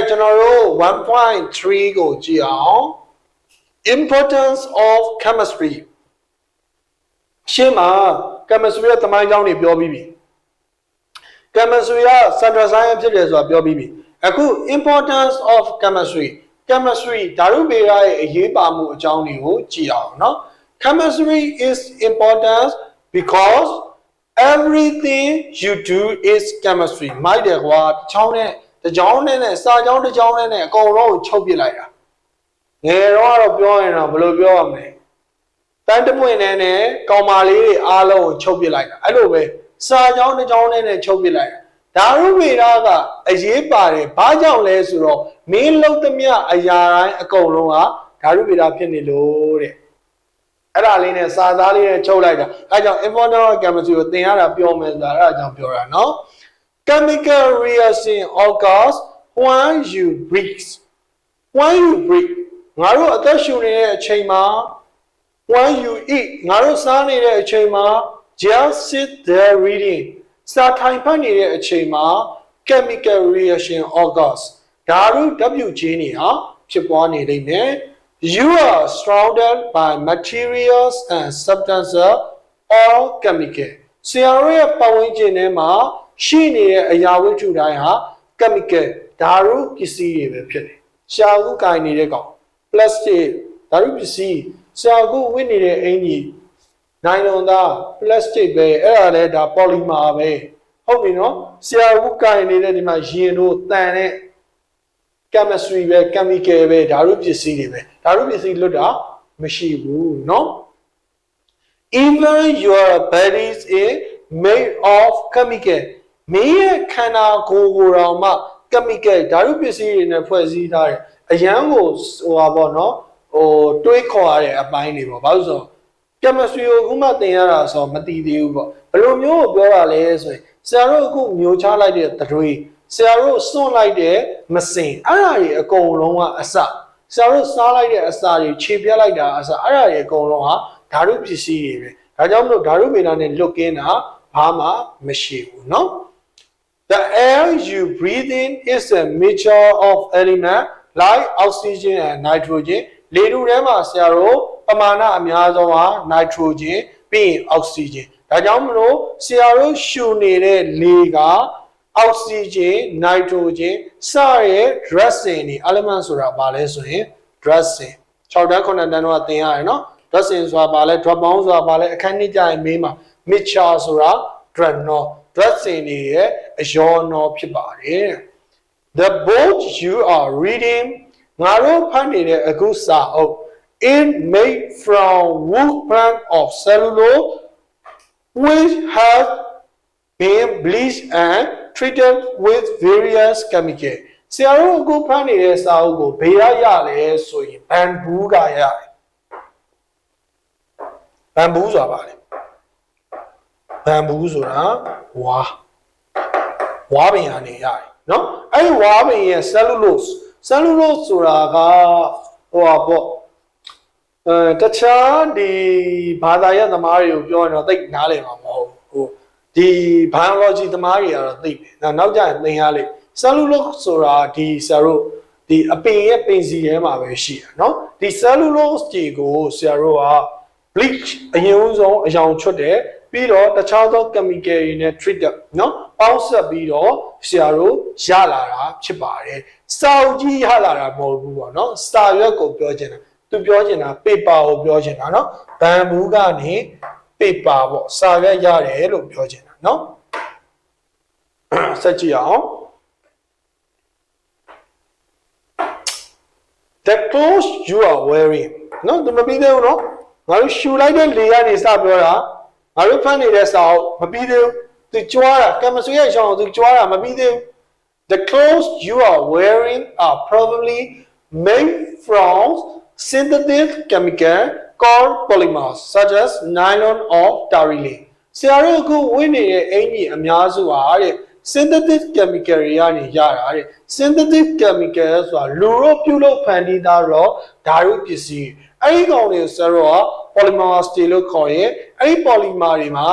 ကျွန်တော်တို့1.3ကိုကြည့်အောင် importance of chemistry ရှင်းမှာ chemistry ရဲ့တမိုင်းကြောင်းတွေပြောပြီးပြီ chemistry က central science ဖြစ်တယ်ဆိုတာပြောပြီးပြီအခု importance of chemistry chemistry ဓာတုဗေဒရဲ့အရေးပါမှုအကြောင်းတွေကိုကြည့်အောင်เนาะ chemistry is important because everything you do is chemistry မိုက်တယ်ကွာတစ်ချောင်းနဲ့ တစ်ချောင်းနဲ့နဲ့စာချောင်းတစ်ချောင်းနဲ့နဲ့အကုန်လုံးကိုချုပ်ပစ်လိုက်တာငယ်တော့ကတော့ပြောရင်တော့ဘယ်လိုပြောရမလဲတန်းတပွင့်နဲ့နဲ့ကောင်မာလေးတွေအားလုံးကိုချုပ်ပစ်လိုက်တာအဲ့လိုပဲစာချောင်းတစ်ချောင်းနဲ့နဲ့ချုပ်ပစ်လိုက်တာဓာတုဗေဒကအရေးပါတယ်ဘာကြောင့်လဲဆိုတော့မင်းလုံးသမျှအရာတိုင်းအကုန်လုံးကဓာတုဗေဒဖြစ်နေလို့တဲ့ အဲ့ဒါလေးနဲ့စာသားလေးနဲ့ချုပ်လိုက်တာအဲကြောင့် informational chemistry ကိုသင်ရတာပြောမယ်ဆိုတာအဲ့ဒါကြောင့်ပြောတာเนาะ chemical reaction occurs when you breathe when you breathe ငါတို့အသက်ရှူနေတဲ့အချိန်မှာ when you eat ငါတို့စားနေတဲ့အချိန်မှာ just sit there reading စာထိုင်ဖတ်နေတဲ့အချိန်မှာ chemical reaction occurs ဓာတုဓာတ်ပြုခြင်းတွေဟာဖြစ်ပွားနေလိမ့်မယ် You are surrounded by materials and substances or chemical. ဆရာတို့ရဲ့ပတ်ဝန်းကျင်ထဲမှာ ရှိနေတဲ့အရာဝတ္ထုတိုင်းဟာ chemical ဓာတုပစ္စည်းတွေပဲဖြစ်တယ်။ရှာဟုကင်နေတဲ့ကောင် plastic ဓာတုပစ္စည်းရှာဟုဝင်နေတဲ့အင်ကြီးနိုင်လွန်သား plastic ပဲအဲ့ဒါလည်းဒါ polymer ပဲဟုတ်ပြီနော်ရှာဟုကင်နေတဲ့ဒီမှာရင်တို့တန်တဲ့ chemistry ပဲ chemical ပဲဓာတုပစ္စည်းတွေပဲဓာတုပစ္စည်းလွတ်တာမရှိဘူးနော် even your bodies is made of chemical မင်းရဲ့ခန္ဓာကိုယ်ကိုယ်တော်မှ chemical ဓာတုပစ္စည်းတွေနဲ့ဖွဲ့စည်းထားတယ်အရန်ကိုဟိုပါပေါ့เนาะဟိုတွေးခေါ်ရတဲ့အပိုင်းတွေပေါ့ဘာလို့ဆိုတော့ chemistry ကိုအခုမှသင်ရတာဆိုတော့မသိသေးဘူးပေါ့ဘယ်လိုမျိုးကိုပြောတာလဲဆိုရင်ဆရာတို့အခုမျိုးချလိုက်တဲ့သတွေဆရာတို့စွန့်လိုက်တဲ့မစင်အဲ့ဒါတွေအကုန်လုံးကအစဆရာတို့စားလိုက်တဲ့အစာတွေခြေပြတ်လိုက်တာအစအဲ့ဒါတွေအကုန်လုံးဟာဓာတုပစ္စည်းတွေပဲဒါကြောင့်မလို့ဓာတုဗေဒနဲ့လွတ်ကင်းတာဘာမှမရှိဘူးเนาะ The air you breathe in is a mixture of element like oxygen and nitrogen လေထုထဲမှာဆရာတို့ပမာဏအများဆုံးဟာ nitrogen ပြီးရင် oxygen ဒါကြောင့်မလို့ဆရာတို့ရှူနေတဲ့လေက oxygen nitrogen စရဲ့ dressing တွေ element ဆိုတာဘာလဲဆိုရင် dressing 6တန်း9တန်းတော့သင်ရတယ်နော် dressing ဆိုတာဘာလဲ drop bound ဆိုတာဘာလဲအခန်းနှစ်ကြရင်မေးမှာ mixture ဆိုတာ drenol dressing တွေရဲ့အယောနော်ဖြစ်ပါတယ် The book you are reading ငါတို့ဖတ်နေတဲ့အခုစာအုပ် is made from wood plant of cellulose which has been bleached and treated with various chemicals ဆရာတို့အခုဖတ်နေတဲ့စာအုပ်ကိုဘယ်ရရလဲဆိုရင်ဘန်ဘူးကရတယ်ဘန်ဘူးဆိုတာပါလေ ဘန်ဘူးဆိုတာဝါဝါပင်ကနေရတယ်နော်အဲ့ဒီဝါပင်ရဲ့ cellulose cellulose ဆိုတာကဟိုပါပေါ့အဲတခြားဒီဘာသာရပ်သမားတွေကိုပြောရင်တော့သိနားလည်မှာမဟုတ်ဘူးဟိုဒီ biology သမားတွေကတော့သိတယ်နောက်နောက်ကျရင်သင်ရလိမ့် cellulose ဆိုတာဒီဆရာတို့ဒီအပင်ရဲ့ပင်စီထဲမှာပဲရှိတယ်เนาะဒီ cellulose တွေကိုဆရာတို့က bleach အရင်ဦးဆုံးအယောင်ချွတ်တယ် ပြီးတော့တခြားသော chemical တွေနဲ့ treat တယ်နော်ပေါင်းဆက်ပြီးတော့ဆရာတို့ရလာတာဖြစ်ပါတယ်စာအုပ်ကြီးရလာတာမဟုတ်ဘူးပေါ့နော်စာရွက်ကိုပြောချင်တာသူပြောချင်တာ paper ကိုပြောချင်တာနော်ဘန်ဘူးကနေ paper ပေါ့စာရွက်ရတယ်လို့ပြောချင်တာနော်ဆက်ကြည့်အောင် the clothes you are wearing နော်သူမပြီးသေးဘူးနော်ငါတို့ရှူလိုက်တဲ့လေကနေစပြောတာ ငါတို့ဖမ်းနေတဲ့စာအုပ်မပြီးသေးဘူးသူကြွားတာကမ္မဆွေရဲ့ရှောင်းသူကြွားတာမပြီးသေးဘူး the clothes you are wearing are probably made from synthetic chemical called polymers such as nylon or toluene ဆရာတို့အခုဝင်းနေတဲ့အင်ကြီးအများစုဟာတဲ့ synthetic chemical တွေကနေရတာတဲ့ synthetic chemical ဆိုတာလူတို့ပြုလုပ်ဖန်တီးသားတော့ဓာတုပစ္စည်းအဲ့ဒီကောင်တွေကိုဆရာတို့က polymers တွေလို့ခေါ်ရင်အဲ့ဒီ polymer တွေမှာ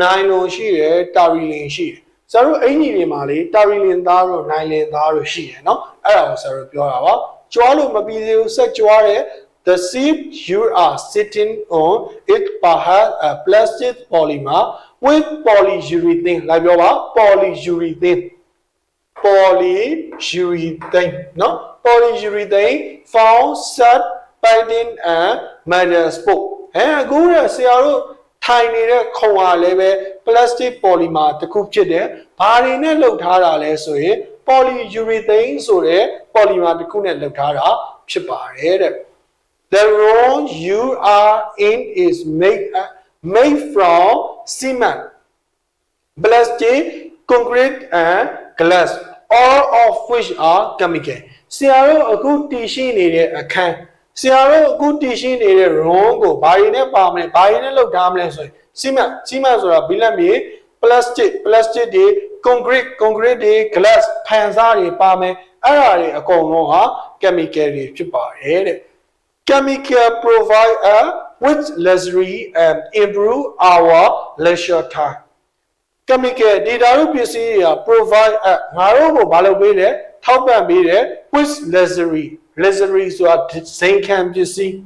nylon ရှိတယ် toluene ရှိတယ်ဆရာတို့အင်ကြီးတွေမှာလေတာရီလင်သားတို့နိုင်လင်သားတို့ရှိတယ်နော်အဲ့ဒါကိုဆရာတို့ပြောတာပါကြွားလို့မပြီးသေးဘူးဆက်ကြွားတဲ့ The seat you are sitting on it perhaps a plastic polymer with polyurethane လိုက်ပြောပါ polyurethane polyurethane နော် polyurethane found set binding and metal spoke အဲအခုရဆရာတို့ထိုင်နေတဲ့ခုံဟာလည်းပဲ plastic polymer တစ်ခုဖြစ်တယ်။ဘာတွေနဲ့လုပ်ထားတာလဲဆိုရင် polyurethane ဆိုတဲ့ polymer တစ်ခုနဲ့လုပ်ထားတာဖြစ်ပါတယ်တဲ့။ The room you are in is made uh, made from cement plastic, concrete and glass all of which are chemical ဆရာတို့အခုတည်ရှိနေတဲ့အခန်း ဆရာတို့အခုတည်ရှိနေတဲ့ room ကိုဘာတွေနဲ့ပါမလဲဘာတွေနဲ့လုပ်ထားမလဲဆိုရင် cement cement ဆိုတာဘီလက်မြေ plastic plastic တွေ concrete concrete တွေ glass ဖန်စားတွေပါမယ်အဲ့ဒါတွေအကုန်လုံးဟာ chemical တွေဖြစ်ပါတယ်တဲ့ chemical provide a with luxury and improve our leisure time chemical data တို့ပစ္စည်းတွေက provide အငါတို့ကိုမလုပ်ပေးတယ်ထောက်ပံ့ပေးတယ် with luxury luxury ဆိုတာဇိမ်ခံပစ္စည်း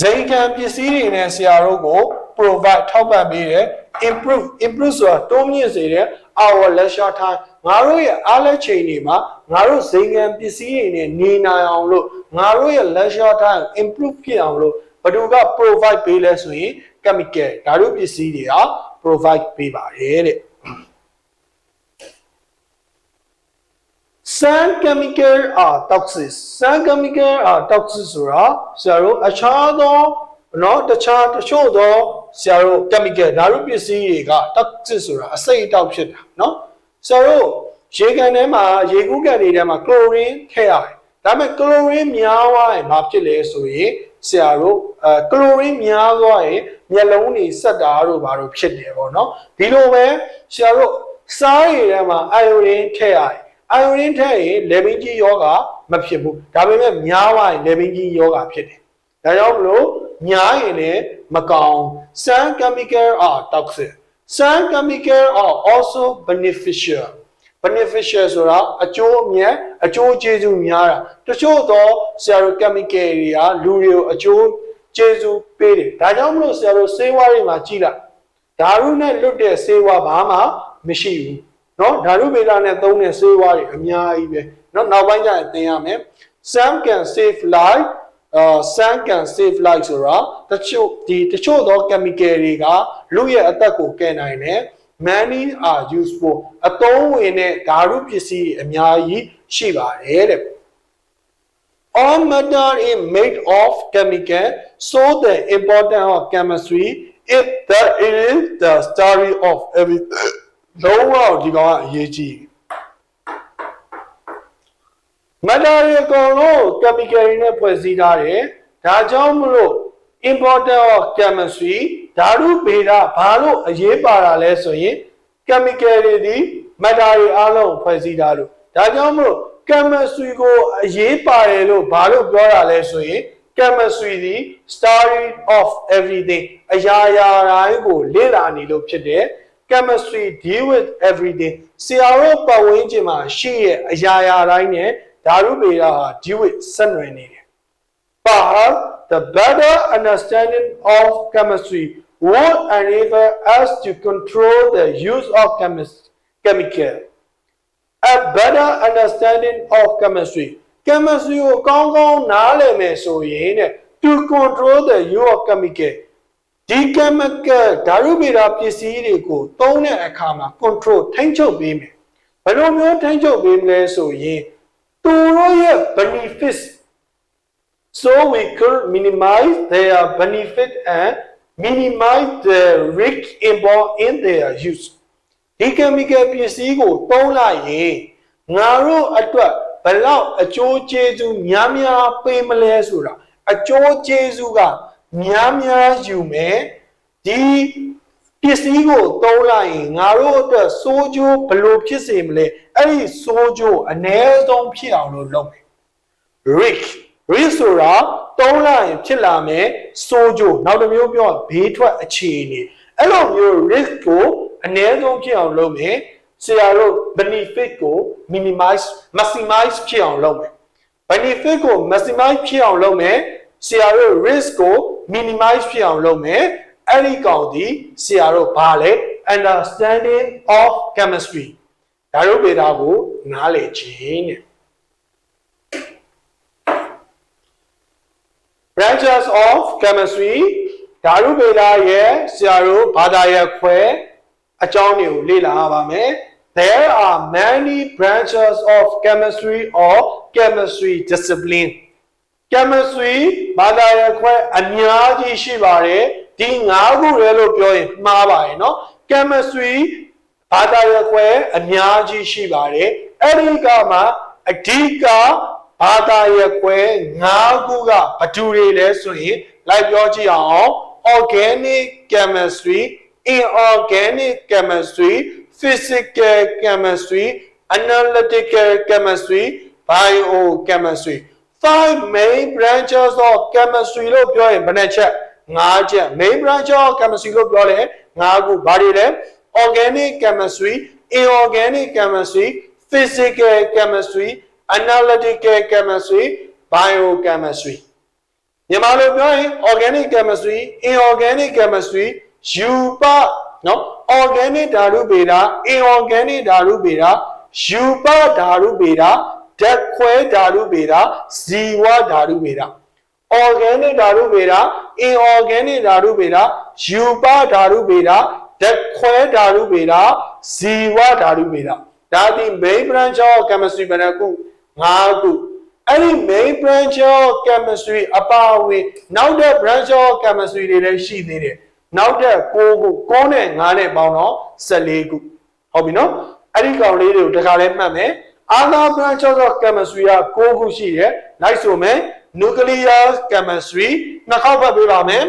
ဇိမ်ခံပစ္စည်းတွေနဲ့ဆရာတို့ကို provide ထောက်ပံ့ပေးတယ် improve improve ဆိုတာတိုးမြင့်စေတယ် our leisure time ငါတို့ရဲ့အားလက်ချိန်တွေမှာငါတို့ဇိမ်ခံပစ္စည်းတွေနဲ့နေနိုင်အောင်လို့ငါတို့ရဲ့ leisure time improve ဖြစ်အောင်လို့ဘယ်သူက provide ပေးလဲဆိုရင် chemical ဓာတုပစ္စည်းတွေဟာ provide ပေးပါတယ်တဲ့ Some chemical are toxic. Some chemical are toxic ဆိုတာဆရာတို့အခြားသောเนาะတခြားတချို့သောဆရာတို့ chemical ဓာတုပစ္စည်းတွေက toxic ဆိုတာအစိတ်အတောက်ဖြစ်တာเนาะဆရာတို့ရေကန်ထဲမှာရေကူးကန်တွေထဲမှာ chlorine ထည့်ရတယ်ဒါပေမဲ့ chlorine များသွားရင်ဘာဖြစ်လဲဆိုရင်ဆရာတို့အဲ chlorine များသွားရင်မျက်လုံးတွေဆက်တာတို့ဘာတို့ဖြစ်တယ်ပေါ့เนาะဒီလိုပဲဆရာတို့စားရည်ထဲမှာ iodine ထည့်ရတယ် အိုင်ယိုရင်းထက်ရင်လေဘင်းကြီးယောဂမဖြစ်ဘူးဒါပေမဲ့များသွားရင်လေဘင်းကြီးယောဂဖြစ်တယ်ဒါကြောင့်မလို့များရင်လည်းမကောင်း some chemical are toxic some chemical are also beneficial beneficial ဆိုတာအကျိုးအမြတ်အကျိုးကျေးဇူးများတာတချို့သောဆရာတို့ chemical တွေကလူတွေကိုအကျိုးကျေးဇူးပေးတယ်ဒါကြောင့်မလို့ဆရာတို့ဆေးဝါးတွေမှာကြည့်လိုက်ဓာတ်ရုနဲ့လွတ်တဲ့ဆေးဝါးဘာမှမရှိဘူး နော်ဓာတုဗေဒနဲ့သုံးတဲ့ဆေးဝါးတွေအများကြီးပဲနော်နောက်ပိုင်းကျရင်သင်ရမယ် some can save life uh some can save life ဆိုတာတချို့ဒီတချို့သော chemical တွေကလူရဲ့အသက်ကိုကယ်နိုင်တယ် many are useful အသုံးဝင်တဲ့ဓာတုပစ္စည်းအများကြီးရှိပါတယ်တဲ့ all matter is made of chemical so the importance of chemistry is that it is the story of everything လုံးဝဒီကောင်ကအရေးကြီးမတ္တရီအကုန်လုံး chemical တွေနဲ့ဖွဲ့စည်းထားတယ်ဒါကြောင့်မလို့ important of chemistry ဓာတုဗေဒဘာလို့အရေးပါတာလဲဆိုရင် chemical တွေဒီမတ္တရီအားလုံးဖွဲ့စည်းထားလို့ဒါကြောင့်မလို့ chemistry ကိုအရေးပါတယ်လို့ဘာလို့ပြောတာလဲဆိုရင် chemistry ဒီ story of everything အရာရာတိုင်းကိုလေ့လာနေလို့ဖြစ်တယ် chemistry deal with everything ဆရာတို့ပတ်ဝန်းကျင်မှာရှိရဲ့အရာရာတိုင်းနဲ့ဓာတုဗေဒဟာ deal with ဆက်နွယ်နေတယ် but the better understanding of chemistry will enable us to control the use of chemis- chemical a better understanding of chemistry chemistry ကိုကောင်းကောင်းနားလည်မယ်ဆိုရင်တဲ့ to control the use of chemical ဒီ chemical ဓာတုဗေဒပစ္စည်းတွေကိုသုံးတဲ့အခါမှာ control ထိန်းချုပ်ပေးမယ်ဘယ်လိုမျိုးထိန်းချုပ်ပေးမလဲဆိုရင်သူတို့ရဲ့ benefits so we could minimize their benefit and minimize the risk involved in their use ဒီ chemical ပစ္စည်းကိုသုံးလိုက်ရင်ငါတို့အတွက်ဘယ်လောက်အကျိုးကျေးဇူးများများပေးမလဲဆိုတာအကျိုးကျေးဇူးက များများယူမယ်ဒီပစ္စည်းကိုသုံးလိုက်ရင်ငါတို့အတွက်စိုးကျိုးဘယ်လိုဖြစ်စေမလဲအဲ့ဒီစိုးကျိုးအ ਨੇ ဆုံးဖြစ်အောင်လို့လုပ်မယ် risk risk ဆိုတာသုံးလိုက်ရင်ဖြစ်လာမယ်စိုးကျိုးနောက်တစ်မျိုးပြောဘေးထွက်အခြေအနေအဲ့လိုမျိုး risk ကိုအနည်းဆုံးဖြစ်အောင်လုပ်မယ်ဆရာတို့ benefit ကို minimize maximize ဖြစ်အောင်လုပ်မယ် benefit ကို maximize ဖြစ်အောင်လုပ်မယ် ဆရာတို့ risk ကို minimize ဖြစ်အောင်လုပ်မယ်အဲ့ဒီကောင်ဒီဆရာတို့ဘာလဲ understanding of chemistry ဒါတို့ပေတာကိုနားလည်ခြင်းတဲ့ branches of chemistry ဓာတုဗေဒရဲ့ဆရာတို့ဘာသာရပ်ခွဲအကြောင်းတွေကိုလေ့လာရပါမယ် There are many branches of chemistry or chemistry discipline chemistry ဘာသာရပ်ခွဲအများကြီးရှိပါတယ်ဒီ၅ခုရဲလို့ပြောရင်မှားပါတယ်เนาะ chemistry ဘာသာရပ်ခွဲအများကြီးရှိပါတယ်အဲ့ဒီကမှအဓိကဘာသာရပ်ခွဲ၅ခုကဘာတူတွေလဲဆိုရင်လိုက်ပြောကြည့်အောင် organic chemistry inorganic chemistry physical chemistry analytical chemistry biochemistry five main branches of chemistry လို့ပြောရင်ဘယ်နှချက်၅ချက် main branch of chemistry လို့ပြောလဲ၅ခုဘာတွေလဲ organic chemistry inorganic chemistry physical chemistry analytical chemistry biochemistry မြန်မာလိုပြောရင် organic chemistry inorganic chemistry ယူပနော် organic ဓာတုဗေဒ inorganic ဓာတုဗေဒယူပဓာတုဗေဒ ဓာတ်ခွဲဓာတုဗေဒဇီဝဓာတုဗေဒ organic ဓာတုဗေဒ inorganic ဓာတုဗေဒယူပဓာတုဗေဒဓာတ်ခွဲဓာတုဗေဒဇီဝဓာတုဗေဒဒါဒီ main branch of chemistry ဘယ်နှခု၅ခုအဲ့ဒီ main branch of chemistry အပါအဝင်နောက်တဲ့ branch of chemistry တွေလည်းရှိသေးတယ်နောက်တဲ့6ခု9နဲ့9နဲ့ပေါင်းတော့14ခုဟုတ်ပြီနော်အဲ့ဒီကောင်လေးတွေကိုတခါလဲမှတ်မယ် other branch of chemistry က6ခုရှိတယ်လိုက်ဆိုမယ် nuclear chemistry နှစ်ခေါက်ဖတ်ပေးပါမယ်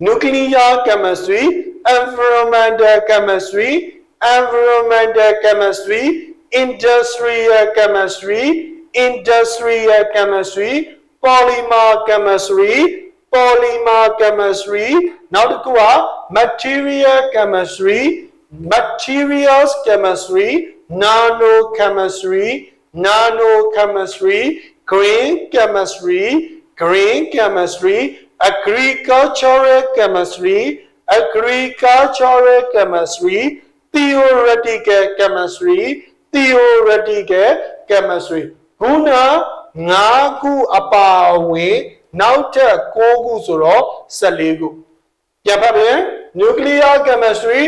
nuclear chemistry, environmental chemistry, environmental chemistry, industrial chemistry, industrial chemistry, polymer chemistry, polymer chemistry,နောက်တစ်ခုက material chemistry, materials chemistry, Nano chemistry, nano chemistry, green chemistry, green chemistry, agricultural chemistry, agricultural chemistry, theoretical chemistry, theoretical chemistry. ခုန၅ခုအပါအဝင်နောက်ထပ်၉ခုဆိုတော့14ခုပြန်ဖတ်ပြန် nuclear chemistry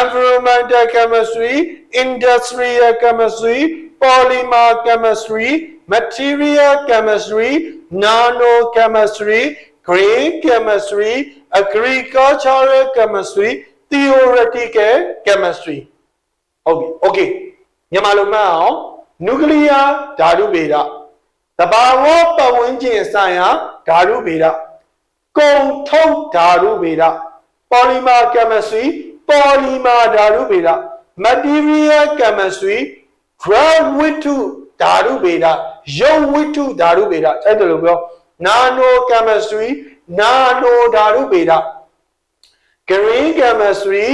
environmental chemistry industrial chemistry polymer chemistry material chemistry nanochemistry green chemistry agricultural chemistry theoretical chemistry ဟုတ်ပြီ okay မြန်မာလိုမှတ်အောင် nuclear ဓာတုဗေဒတဘာဝပတ်ဝန်းကျင်ဆိုင်ရာဓာတုဗေဒကုံထုတ်ဓာတုဗေဒ polymer chemistry polymer ဓာတုဗေဒ material chemistry drug ဝတ္ထုဓာတုဗေဒရုပ်ဝတ္ထုဓာတုဗေဒအဲ့ဒါလိုပြော nano chemistry nano ဓာတုဗေဒ green chemistry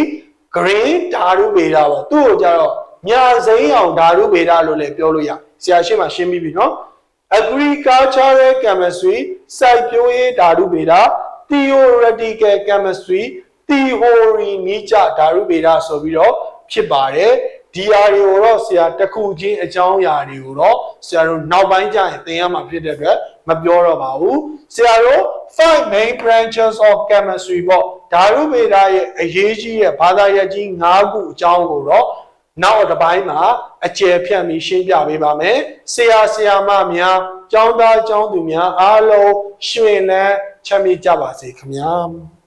green ဓာတုဗေဒပေါ့သူ့ကိုကြတော့ညာစိမ်းအောင်ဓာတုဗေဒလို့လည်းပြောလို့ရဆရာရှင်းမှရှင်းပြီးပြီနော် agricultural chemistry စိုက်ပျိုးရေးဓာတုဗေဒ theoretical chemistry theory နိကြဓာတုဗေဒဆိုပြီးတော့ ဖြစ်ပါတယ်ဒီဟာတွေကိုတော့ဆရာတစ်ခုချင်းအကြောင်းအရာတွေကိုတော့ဆရာတို့နောက်ပိုင်းကျရင်သင်ရမှာဖြစ်တဲ့အတွက်မပြောတော့ပါဘူးဆရာတို့ five main branches of chemistry ပေါ့ဓာတုဗေဒရဲ့အရေးကြီးတဲ့ဘာသာရပ်ကြီး၅ခုအကြောင်းကိုတော့နောက်တစ်ပိုင်းမှာအကျယ်ဖြန့်ပြီးရှင်းပြပေးပါမယ်ဆရာဆရာမများကျောင်းသားကျောင်းသူများအားလုံးရှင်လန်းချမ်းမြေ့ကြပါစေခင်ဗျာ